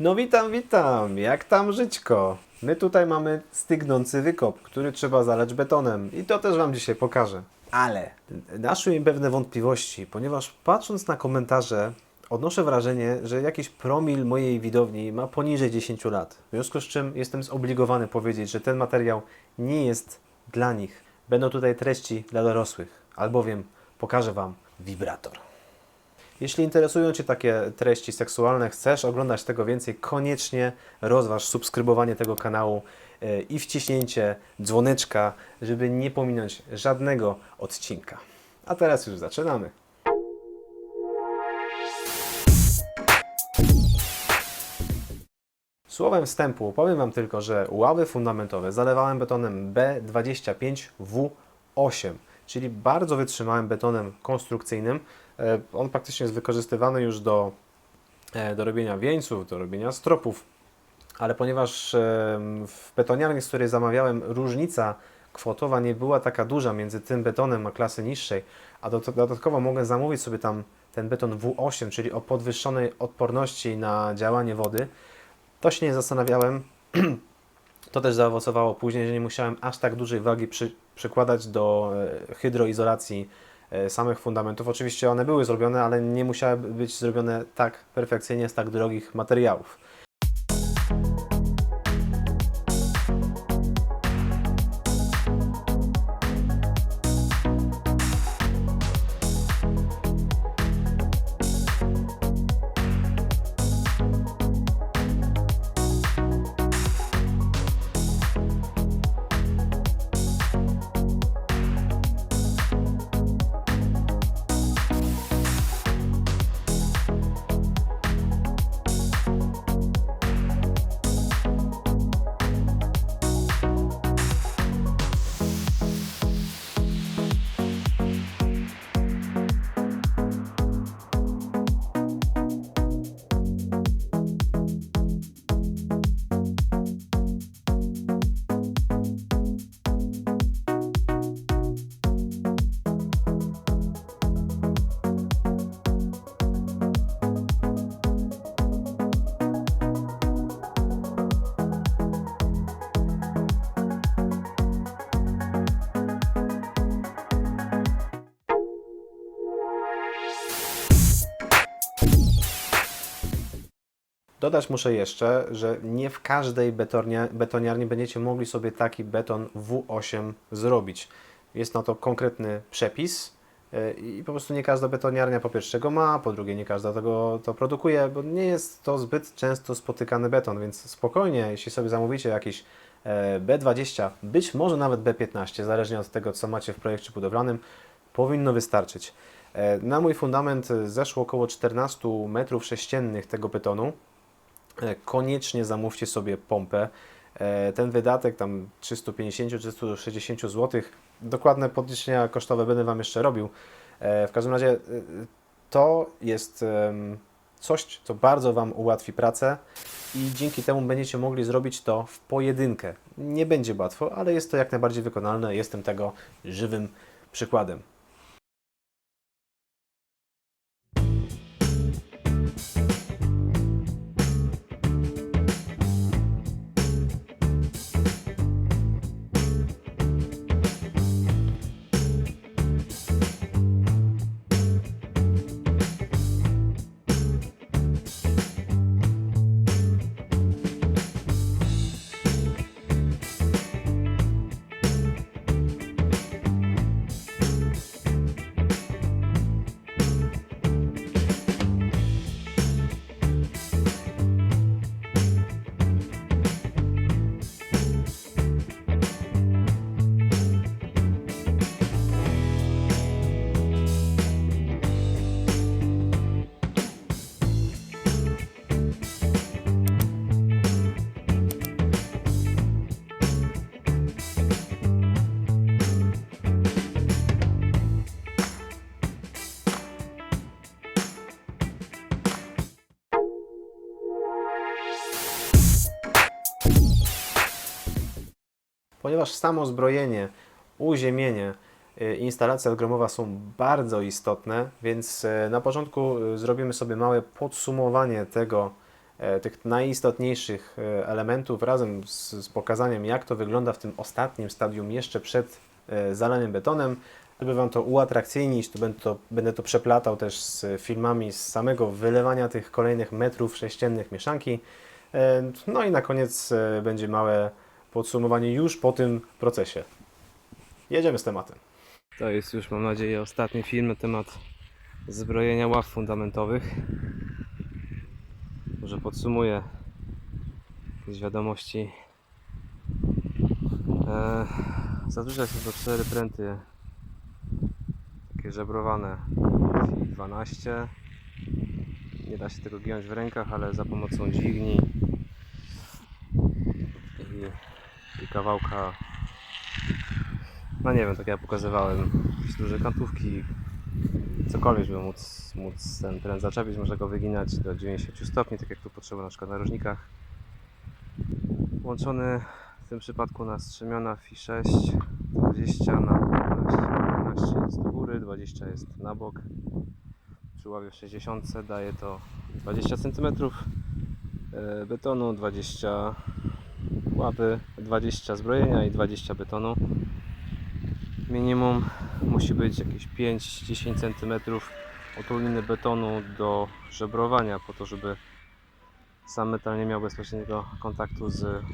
No witam, witam. Jak tam żyćko? My tutaj mamy stygnący wykop, który trzeba zalać betonem i to też Wam dzisiaj pokażę. Ale naszły mi pewne wątpliwości, ponieważ patrząc na komentarze odnoszę wrażenie, że jakiś promil mojej widowni ma poniżej 10 lat. W związku z czym jestem zobligowany powiedzieć, że ten materiał nie jest dla nich. Będą tutaj treści dla dorosłych, albowiem pokażę Wam wibrator. Jeśli interesują Cię takie treści seksualne, chcesz oglądać tego więcej, koniecznie rozważ subskrybowanie tego kanału e, i wciśnięcie dzwoneczka, żeby nie pominąć żadnego odcinka. A teraz już zaczynamy. Słowem wstępu powiem Wam tylko, że ławy fundamentowe zalewałem betonem B25W8, czyli bardzo wytrzymałym betonem konstrukcyjnym. E, On praktycznie jest wykorzystywany już do, e, do robienia wieńców, do robienia stropów, ale ponieważ w betoniarni, z której zamawiałem, różnica kwotowa nie była taka duża między tym betonem a klasy niższej, a do, dodatkowo mogę zamówić sobie tam ten beton W8, czyli o podwyższonej odporności na działanie wody, to się nie zastanawiałem. To też zaowocowało później, że nie musiałem aż tak dużej wagi przy, przykładać do e, hydroizolacji samych fundamentów. Oczywiście one były zrobione, ale nie musiały być zrobione tak perfekcyjnie z tak drogich materiałów. Dodać muszę jeszcze, że nie w każdej betornia, betoniarni będziecie mogli sobie taki beton W8 zrobić. Jest na to konkretny przepis e, i po prostu nie każda betoniarnia po pierwsze go ma, po drugie nie każda tego to produkuje, bo nie jest to zbyt często spotykany beton, więc spokojnie, jeśli sobie zamówicie jakiś e, B20, być może nawet B15, zależnie od tego, co macie w projekcie budowlanym, powinno wystarczyć. E, Na mój fundament zeszło około 14 metrów sześciennych tego betonu. E, koniecznie zamówcie sobie pompę. E, Ten wydatek tam 350-360 zł, dokładne podliczenia kosztowe będę Wam jeszcze robił. E, W każdym razie to jest coś, co bardzo Wam ułatwi pracę i dzięki temu będziecie mogli zrobić to w pojedynkę. Nie będzie łatwo, ale jest to jak najbardziej wykonalne. Jestem tego żywym przykładem. Ponieważ samo zbrojenie, uziemienie, y, instalacja gromowa są bardzo istotne, więc y, na początku y, zrobimy sobie małe podsumowanie tego, e, tych najistotniejszych e, elementów razem z, z pokazaniem, jak to wygląda w tym ostatnim stadium jeszcze przed e, zalaniem betonem. Żeby Wam to uatrakcyjnić, to będę, to będę to przeplatał też z filmami z samego wylewania tych kolejnych metrów sześciennych mieszanki. No i na koniec będzie małe podsumowanie już po tym procesie. Jedziemy z tematem. To jest już, mam nadzieję, ostatni film na temat zbrojenia ław fundamentowych. Może podsumuję jakieś wiadomości. E, zazwyczaj są to cztery pręty takie żebrowane FI 12. Nie da się tego giąć w rękach, ale za pomocą dźwigni i, i kawałka no nie wiem, tak jak ja pokazywałem, duże kantówki, cokolwiek, żeby móc, móc ten teren zaczepić, można go wyginać do 90 stopni, tak jak tu potrzeba na przykład na różnikach. Łączony w tym przypadku na strzemiona FI 6, 20 na 15, 15 jest do góry, 20 jest na bok. Przy ławie 60 daje to 20 cm e, betonu, 20 łapy, 20 zbrojenia i 20 betonu minimum musi być jakieś 5-10 cm otuliny betonu do żebrowania po to, żeby sam metal nie miał bezpośredniego kontaktu z,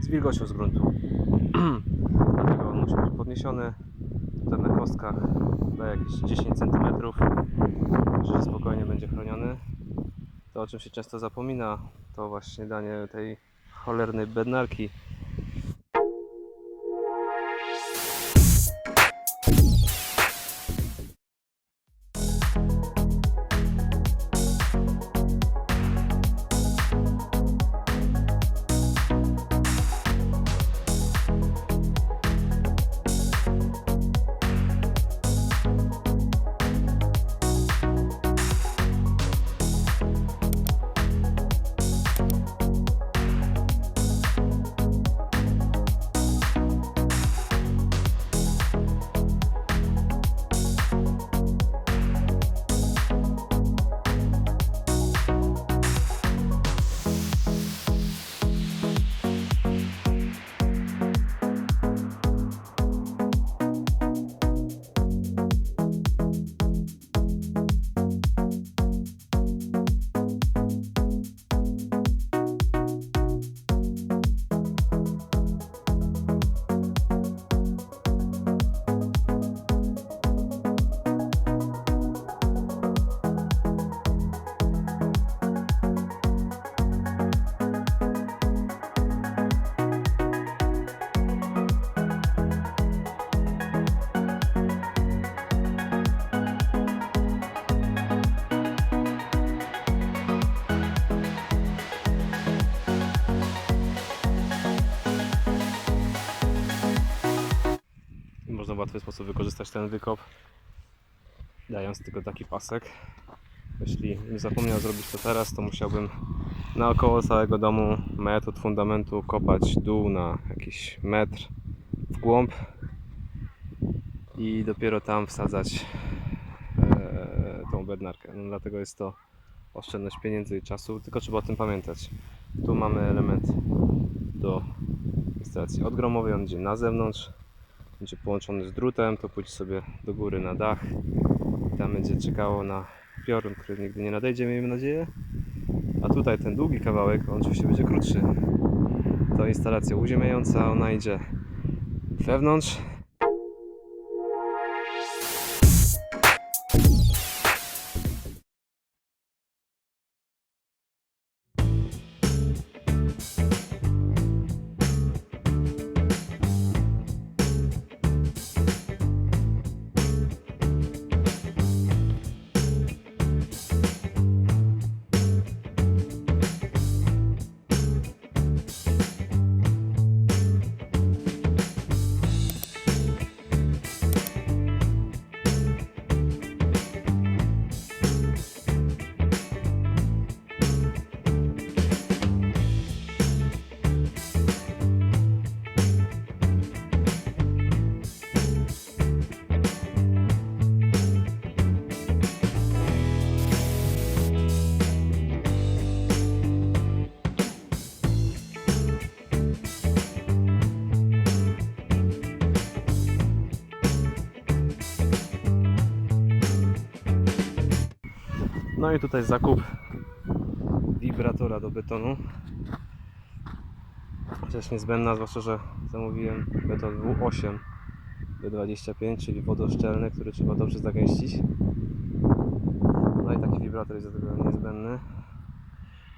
z wilgocią z gruntu. Dlatego on musi być podniesiony tutaj na kostkach daje jakieś 10 cm, że spokojnie będzie chroniony. To o czym się często zapomina to właśnie danie tej cholernej bednarki łatwy sposób wykorzystać ten wykop, dając tylko taki pasek. Jeśli bym zapomniał zrobić to teraz, to musiałbym naokoło całego domu metr od fundamentu kopać dół na jakiś metr w głąb i dopiero tam wsadzać e, tą bednarkę. No, dlatego jest to oszczędność pieniędzy i czasu, tylko trzeba o tym pamiętać. Tu mamy element do instalacji odgromowej, on idzie na zewnątrz, będzie połączony z drutem, to pójdzie sobie do góry na dach. Tam będzie czekało na piorun, który nigdy nie nadejdzie, miejmy nadzieję. A tutaj ten długi kawałek, on oczywiście będzie krótszy. To instalacja uziemiająca, ona idzie wewnątrz. No i tutaj zakup wibratora do betonu. Rzecz niezbędna, zwłaszcza, że zamówiłem beton W8 B25, czyli wodoszczelny, który trzeba dobrze zagęścić. No i taki wibrator jest do tego niezbędny.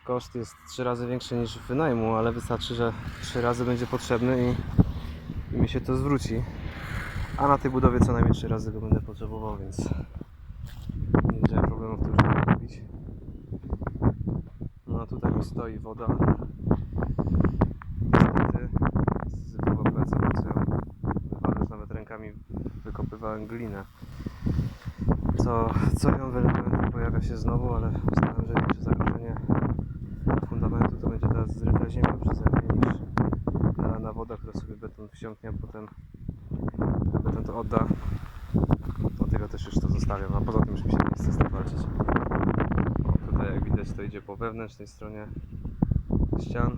Koszt jest 3 razy większy niż wynajmu, ale wystarczy, że 3 razy będzie potrzebny i, i mi się to zwróci. A na tej budowie co najmniej 3 razy go będę potrzebował, więc nie widziałem problemu w tym, kupić. No tutaj mi stoi woda. Niestety sypała plecy, więc wypadłem nawet rękami wykopywałem glinę. Co, co ją wylewałem, pojawia się znowu, ale uznałem, że większe zagrożenie fundamentu to będzie ta zryta ziemia przeze mnie niż nalana woda, która sobie beton wsiąknie, a potem beton to odda. Dlatego też już to zostawiam, a poza tym już mi się nie chce z tym walczyć. Jak widać to idzie po wewnętrznej stronie ścian.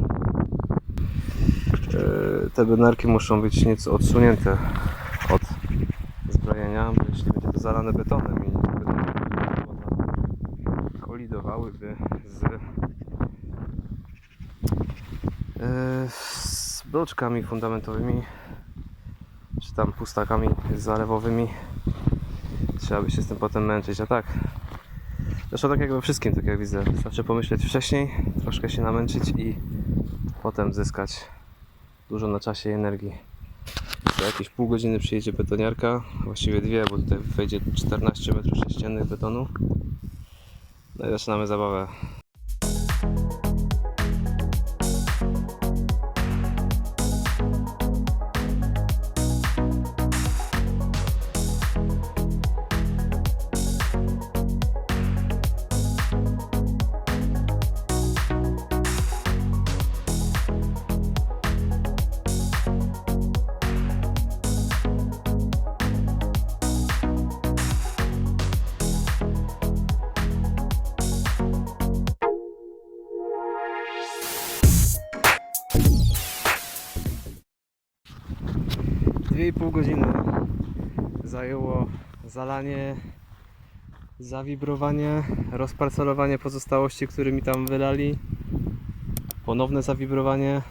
Yy, Te bednarki muszą być nieco odsunięte od zbrojenia, bo jeśli będzie to zalane betonem i kolidowałyby z, yy, z bloczkami fundamentowymi czy tam pustakami zalewowymi trzeba by się z tym potem męczyć, a tak zresztą tak jak we wszystkim, tak jak widzę wystarczy pomyśleć wcześniej, troszkę się namęczyć i potem zyskać dużo na czasie i energii za jakieś pół godziny przyjedzie betoniarka, właściwie dwie, bo tutaj wejdzie 14 m3 betonu. No i zaczynamy zabawę. Dwie i pół godziny zajęło zalanie, zawibrowanie, rozparcelowanie pozostałości, które mi tam wylali, ponowne zawibrowanie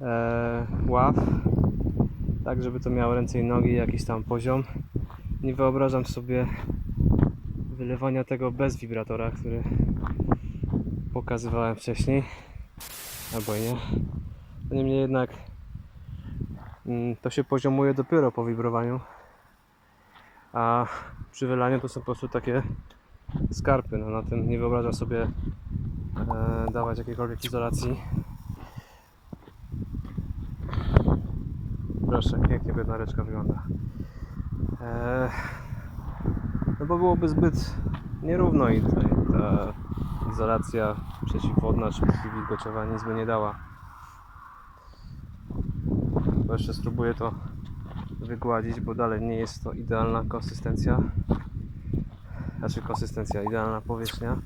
e, ław, tak żeby to miało ręce i nogi, jakiś tam poziom. Nie wyobrażam sobie wylewania tego bez wibratora, który pokazywałem wcześniej, albo nie. Niemniej jednak to się poziomuje dopiero po wibrowaniu. A przy wylaniu to są po prostu takie skarpy. No, na tym nie wyobrażam sobie e, dawać jakiejkolwiek izolacji. Proszę, pięknie bednareczka wygląda. E, no bo byłoby zbyt nierówno i tutaj ta izolacja przeciwwodna czy przeciwwilgociowa nic by nie dała. Jeszcze spróbuję to wygładzić, bo dalej nie jest to idealna konsystencja. Znaczy konsystencja, idealna powierzchnia.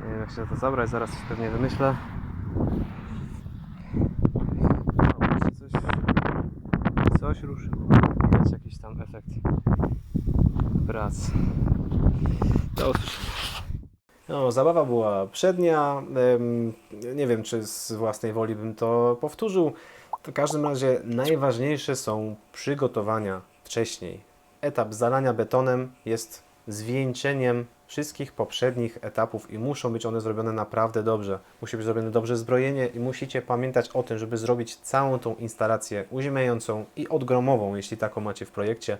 Nie wiem jak się za to zabrać, zaraz coś pewnie wymyślę. O, coś, coś ruszyło. Widać jakiś tam efekt prac. Do usłyszenia. No, zabawa była przednia. Nie wiem, czy z własnej woli bym to powtórzył. W każdym razie najważniejsze są przygotowania wcześniej. Etap zalania betonem jest zwieńczeniem wszystkich poprzednich etapów i muszą być one zrobione naprawdę dobrze. Musi być zrobione dobrze zbrojenie i musicie pamiętać o tym, żeby zrobić całą tą instalację uziemiającą i odgromową, jeśli taką macie w projekcie.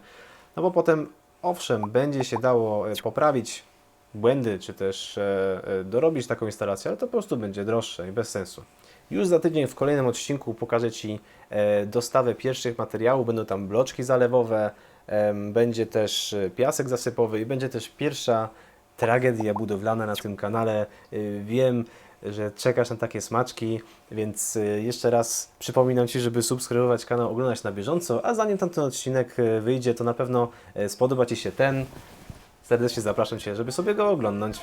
No bo potem, owszem, będzie się dało e, poprawić błędy, czy też e, e, dorobić taką instalację, ale to po prostu będzie droższe i bez sensu. Już za tydzień w kolejnym odcinku pokażę Ci e, dostawę pierwszych materiałów. Będą tam bloczki zalewowe, będzie też piasek zasypowy i będzie też pierwsza tragedia budowlana na tym kanale. Wiem, że czekasz na takie smaczki, więc jeszcze raz przypominam Ci, żeby subskrybować kanał, oglądać na bieżąco, a zanim tamten odcinek wyjdzie, to na pewno spodoba Ci się ten. Serdecznie zapraszam Cię, żeby sobie go oglądnąć.